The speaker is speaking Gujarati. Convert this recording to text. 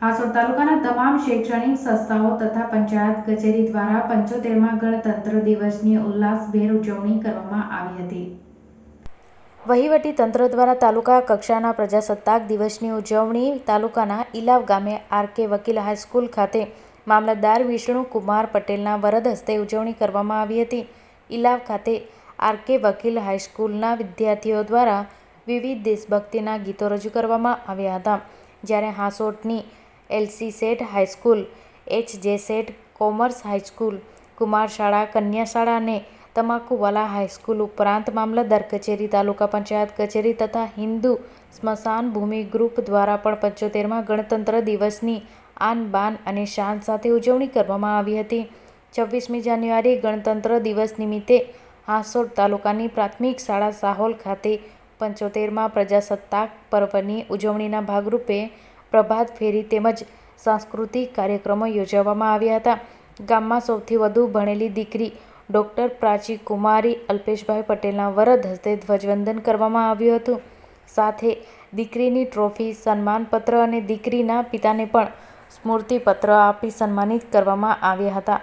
હાસોડ તાલુકાના તમામ શૈક્ષણિક સંસ્થાઓ તથા પંચાયત કચેરી દ્વારા પંચોતેરમાં ગણતંત્ર દિવસની ઉલ્લાસભેર ઉજવણી કરવામાં આવી હતી. વહીવટી તંત્ર દ્વારા તાલુકા કક્ષાના પ્રજાસત્તાક દિવસની ઉજવણી તાલુકાના ઇલાવ ગામે આરકે વકીલ હાઈસ્કૂલ ખાતે મામલતદાર વિષ્ણુકુમાર પટેલના વરદ હસ્તે ઉજવણી કરવામાં આવી હતી. ઇલાવ ખાતે આર કે વકીલ હાઈસ્કૂલના વિદ્યાર્થીઓ દ્વારા વિવિધ દેશભક્તિના ગીતો રજૂ કરવામાં આવ્યા હતા. જ્યારે હાંસોટની LC Seth high school H J Seth commerce high school, Kumar શાળા, કન્યા શાળા અને તમાકુવાલા હાઈસ્કૂલ ઉપરાંત મામલતદાર કચેરી, તાલુકા પંચાયત કચેરી તથા હિન્દુ સ્મશાન ભૂમિ ગ્રુપ દ્વારા પણ પંચોતેરમાં ગણતંત્ર દિવસની આન બાન અને શાન સાથે ઉજવણી કરવામાં આવી હતી. છવ્વીસમી જાન્યુઆરી ગણતંત્ર દિવસ નિમિત્તે હાંસોડ તાલુકાની પ્રાથમિક શાળા સાહોલ ખાતે પંચોતેરમાં પ્રજાસત્તાક પર્વની ઉજવણીના ભાગરૂપે પ્રભાત ફેરી તેમજ સાંસ્કૃતિક કાર્યક્રમો યોજવામાં આવ્યા હતા. ગામમાં સૌથી વધુ ભણેલી દીકરી ડૉક્ટર પ્રાચી કુમારી અલ્પેશભાઈ પટેલના વરદ હસ્તે ધ્વજવંદન કરવામાં આવ્યું હતું. સાથે દીકરીની ટ્રોફી, સન્માનપત્ર અને દીકરીના પિતાને પણ સ્મૃતિપત્ર આપી સન્માનિત કરવામાં આવ્યા હતા.